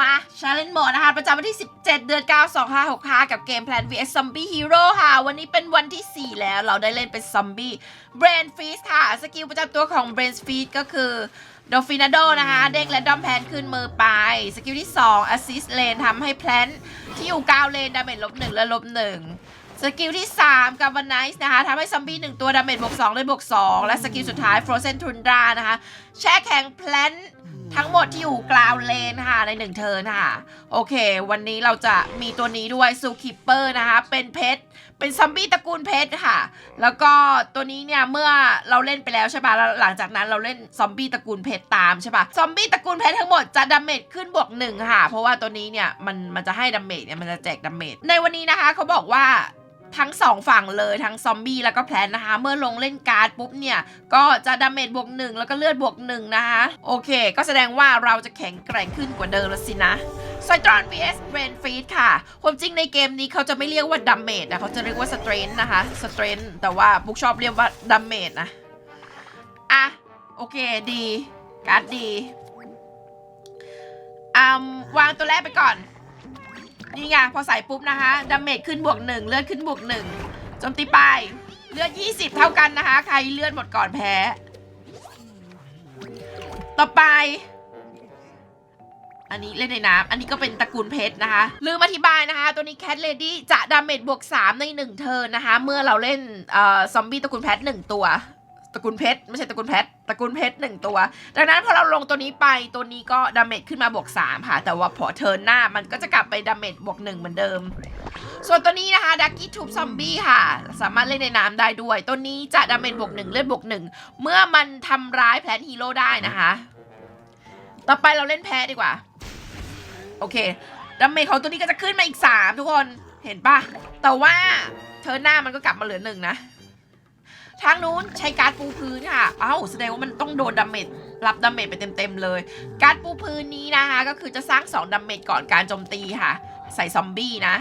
มา Challenge Mode นะคะ ประจำวันที่ 17 เดือน 9 2565 กับเกม Plan vs Zombie Hero ค่ะ วันนี้เป็นวันที่ 4 แล้วเราได้เล่นเป็น Zombie Brain Feast ค่ะ สกิลประจำตัวของ Brain Feast ก็คือ d o f i n a d o นะคะ เด้งและดอมแพนขึ้นมือไป สกิลที่ 2 Assist Lane ทำให้แพลนที่อยู่กลางเลนดาเมจลบ1และลบ1สกิลที่ 3 g a v a n i z e นะคะทำให้ซอมบี้ 1 ตัวดาเมจบวก2ได้บวก 2 และสกิลสุดท้าย Frozen Tundra นะคะ แช่แข็งแพลน ทั้งหมดที่อยู่กลาวเลนค่ะในหนึ่งเทิร์นค่ะ โอเค วันนี้เราจะมีตัวนี้ด้วยซูคิปเปอร์นะคะ เป็นเพชรเป็นซอมบี้ตระกูลเพชรค่ะ แล้วก็ตัวนี้เนี่ยเมื่อเราเล่นไปแล้วใช่ปะแล้วหลังจากนั้นเราเล่นซอมบี้ตระกูลเพชรตามใช่ป่ะซอมบี้ตระกูลเพชรทั้งหมดจะดาเมจขึ้นบวกหนึ่งค่ะ เพราะว่าตัวนี้เนี่ยมันมันจะให้ดาเมจเนี่ยมันจะแจกดาเมจในวันนี้นะคะเขาบอกว่า ทั้งสองฝั่งเลยทั้งซอมบี้แล้วก็แพลนนะคะ เมื่อลงเล่นการ์ดปุ๊บเนี่ย ก็จะดาเมจบวกหนึ่งแล้วก็เลือดบวกหนึ่งนะคะ โอเค ก็แสดงว่าเราจะแข็งแกร่งขึ้นกว่าเดิมแล้วสินะไซตรอน vs Brain Feed ค่ะ ความจริงในเกมนี้เขาจะไม่เรียกว่าดาเมจนะเขาจะเรียกว่า Strength นะคะ Strength แต่ว่าปุ๊กชอบเรียกว่าดาเมจนะอะโอเคดีการ์ดดีอ่าวางตัวแรกไปก่อน นี่ไงพอใส่ปุ๊บนะคะดาเมจขึ้นบวกหนึ่งเลือดขึ้นบวกหนึ่งโจมตีไปเลือด 20 เท่ากันนะคะ ใครเลือดหมดก่อนแพ้ ต่อไป อันนี้เล่นในน้ำอันนี้ก็เป็นตระกูลเพชรนะคะ ลืมอธิบายนะคะ ตัวนี้แคทเลดี้จะดาเมจบวก 3 ใน 1 เทิร์นนะคะ เมื่อเราเล่นซอมบี้ตระกูลแพทหนึ่งตัว ตระกูลเพชรไม่ใช่ตระกูลแพทตระกูลเพชรหนึ่งตัว ดังนั้นพอเราลงตัวนี้ไปตัวนี้ก็ดาเมจขึ้นมาบวก3ค่ะ แต่ว่าพอเทิร์นหน้ามันก็จะกลับไปดาเมจบวก1เหมือนเดิม ส่วนตัวนี้นะคะดักกี้ทูบซอมบี้ค่ะ สามารถเล่นในน้ำได้ด้วย ตัวนี้จะดาเมจบวก1เลือดบวก1เมื่อมันทำร้ายแพลนฮีโร่ได้นะคะ ต่อไปเราเล่นแพ้ดีกว่า โอเคดาเมจของตัวนี้ก็จะขึ้นมาอีก 3 ทุกคนเห็นปะแต่ว่าเทิร์นหน้ามันก็กลับมาเหลือหนึ่งนะ ทางนู้นใช้การ์ดปูพื้นค่ะ เอ้าแสดงว่ามันต้องโดนดาเมจรับดาเมจไปเต็มๆเลย การ์ดปูพื้นนี้นะคะ ก็คือจะสร้าง2ดาเมจก่อนการโจมตีค่ะ ใส่ซอมบี้นะ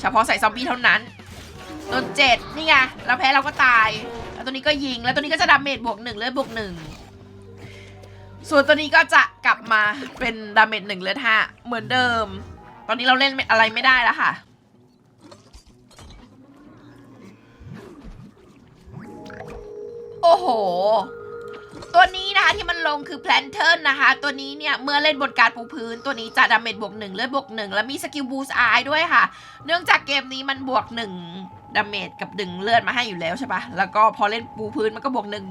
เฉพาะใส่ซอมบี้เท่านั้นโดนเจ็ดนี่ไงแล้วแพ้เราก็ตาย แล้วตัวนี้ก็ยิง แล้วตัวนี้ก็จะดาเมจบวกหนึ่งเลือดบวกหนึ่งส่วนตัวนี้ก็จะกลับมาเป็นดาเมจหนึ่งเลือดห้าเหมือนเดิม ตอนนี้เราเล่นอะไรไม่ได้แล้วค่ะ โอ้โห ตัวนี้นะคะที่มันลงคือแพลนเทิร์นนะคะ ตัวนี้เนี่ย เมื่อเล่นบนการปูพื้น ตัวนี้จะดาเมจบวกหนึ่งเลือดบวกหนึ่งแล้วมีสกิลบูสอายด้วยค่ะ เนื่องจากเกมนี้มันบวกหนึ่งดาเมจกับดึงเลือดมาให้อยู่แล้วใช่ปะแล้วก็พอเล่นปูพื้นมันก็บวกหนึ่ง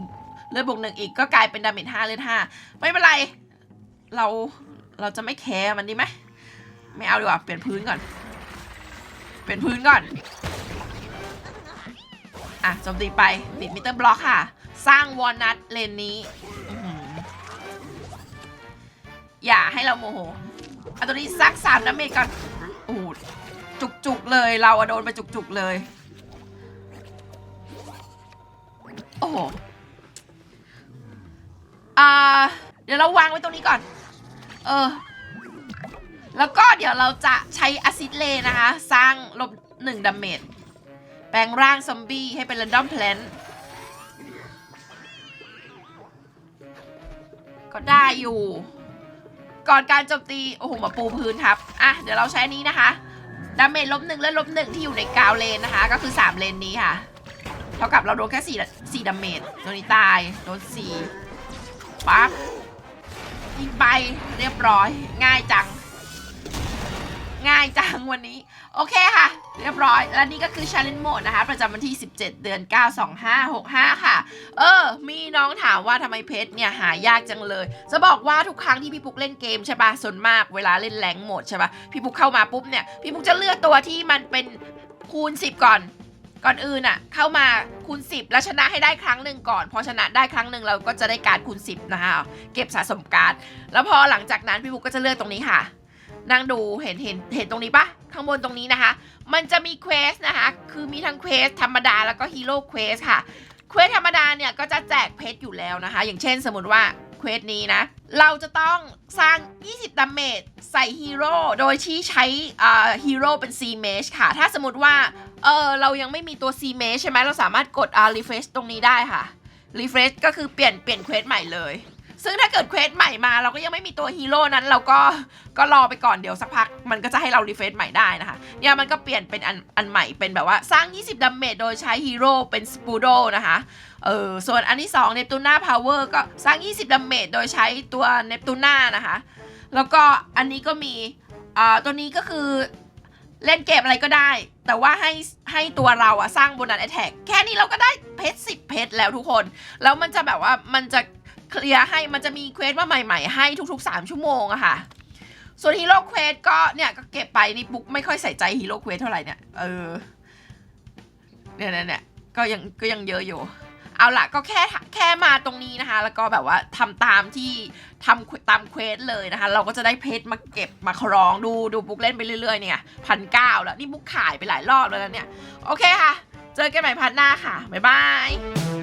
เลือดบวกหนึ่งอีกก็กลายเป็นดาเมจห้าเลือดห้าไม่เป็นไร เราเราจะไม่แคร์มันดีไหมไม่เอาดีกว่าเปลี่ยนพื้นก่อน เปลี่ยนพื้นก่อน อะโจมตีไปติดมิเตอร์บล็อกค่ะ สร้างวอลนัทเลนนี้ออย่าให้เราโมโหเอาตัวนี้ซักสามดาเมจก่อนโอ้โหจุกๆเลยเราโดนไปจุกๆเลย โอ้โหอ่าเดี๋ยวเราวางไว้ตรงนี้ก่อน เออ แล้วก็เดี๋ยวเราจะใช้อะซิดเลนะคะ สร้างลบหนึ่งดาเมจ แปลงร่างซอมบี้ให้เป็น r รนดอม p พลน ก็ได้อยู่ ก่อนการโจมตี โอ้โห มาปูพื้นครับ อะ เดี๋ยวเราใช้นี้นะคะ ดาเมจลบหนึ่งและลบหนึ่งที่อยู่ในกาวเลนนะคะ ก็คือ 3 เลนนี้ค่ะ เท่ากับเราโดนแค่4 4ดาเมจ โดนนี้ตาย โดน4ปั๊บยิงไป เรียบร้อย ง่ายจังายจังวันนี้ โอเคค่ะ เรียบร้อย และนี่ก็คือ Challenge Mode นะคะ ประจำวันที่ 17 เดือน 9 2565 ค่ะ เออ มีน้องถามว่าทำไมเพชรเนี่ยหายากจังเลย จะบอกว่าทุกครั้งที่พี่ปุ๊กเล่นเกมใช่ปะส่วนมากเวลาเล่นแรงโหมดใช่ปะพี่ปุ๊กเข้ามาปุ๊บเนี่ย พี่ปุ๊กจะเลือกตัวที่มันเป็นคูณ 10 ก่อนก่อนอื่นอะเข้ามาคูณ 10 แล้วชนะให้ได้ครั้งหนึ่งก่อนพอชนะได้ครั้งหนึ่งเราก็จะได้การคูณ 10 นะคะเก็บสะสมการดแล้วพอหลังจากนั้นพี่ปุ๊กก็จะเลือกตรงนี้ค่ะ นั่งดูเห็นเห็นเห็นตรงนี้ปะข้างบนตรงนี้นะคะ มันจะมีเควสนะคะ คือมีทั้งเควสธรรมดาแล้วก็ฮีโร่เควสค่ะ เควสธรรมดาเนี่ยก็จะแจกเพชรอยู่แล้วนะคะ อย่างเช่นสมมติว่าเควสนี้นะ เราจะต้องสร้าง 20ดาเมจใส่ฮีโร่ โดยที่ใช้อ่าฮีโร่เป็น C Mage ค่ะ ถ้าสมมติว่า เออเรายังไม่มีตัว C Mage ใช่ไหม เราสามารถกดอ่า refresh ตรงนี้ได้ค่ะ refresh ก็คือเปลี่ยนเปลี่ยนเควสใหม่เลย ซึ่งถ้าเกิดเควสใหม่มาเราก็ยังไม่มีตัวฮีโร่นั้น เราก็ก็รอไปก่อนเดี๋ยวสักพัก มันก็จะให้เรารีเฟรชใหม่ได้นะคะ เนี่ยมันก็เปลี่ยนเป็นอันอันใหม่เป็นแบบว่าสร้าง 20ดาเมจโดยใช้ฮีโร่เป็นสปูโดนะคะเออส่วนอันที่2เนปตูน่าพาวเวอร์ก็สร้าง 20ดาเมจโดยใช้ตัวเนปตูน่านะคะ แล้วก็อันนี้ก็มีอ่าตัวนี้ก็คือเล่นเกมอะไรก็ได้ แต่ว่าให้ให้ตัวเราอะสร้างโบนัสแอ t แทกแค่นี้เราก็ได้เพชรสิบเพชรแล้วทุกคน แล้วมันจะแบบว่ามันจะ เคลียร์ให้มันจะมีเควสมาใหม่ ๆ ให้ทุก ๆ 3 ชั่วโมงอะค่ะ ส่วนฮีโร่เควสก็เนี่ยก็เก็บไปนี่ปุ๊กไม่ค่อยใส่ใจฮีโร่เควสเท่าไหร่เนี่ยเออเนี่ยเนี่ยเนี่ยก็ยังก็ยังเยอะอยู่ เอาละก็แค่แค่มาตรงนี้นะคะ แล้วก็แบบว่าทำตามที่ทำตามเควสเลยนะคะ เราก็จะได้เพชรมาเก็บมาครองดูดูบุ๊กเล่นไปเรื่อยๆ เนี่ยพันเก้าแล้วนี่บุ๊กขายไปหลายรอบแล้วนะเนี่ย โอเคค่ะ เจอกันใหม่พันหน้าค่ะ บ๊ายบาย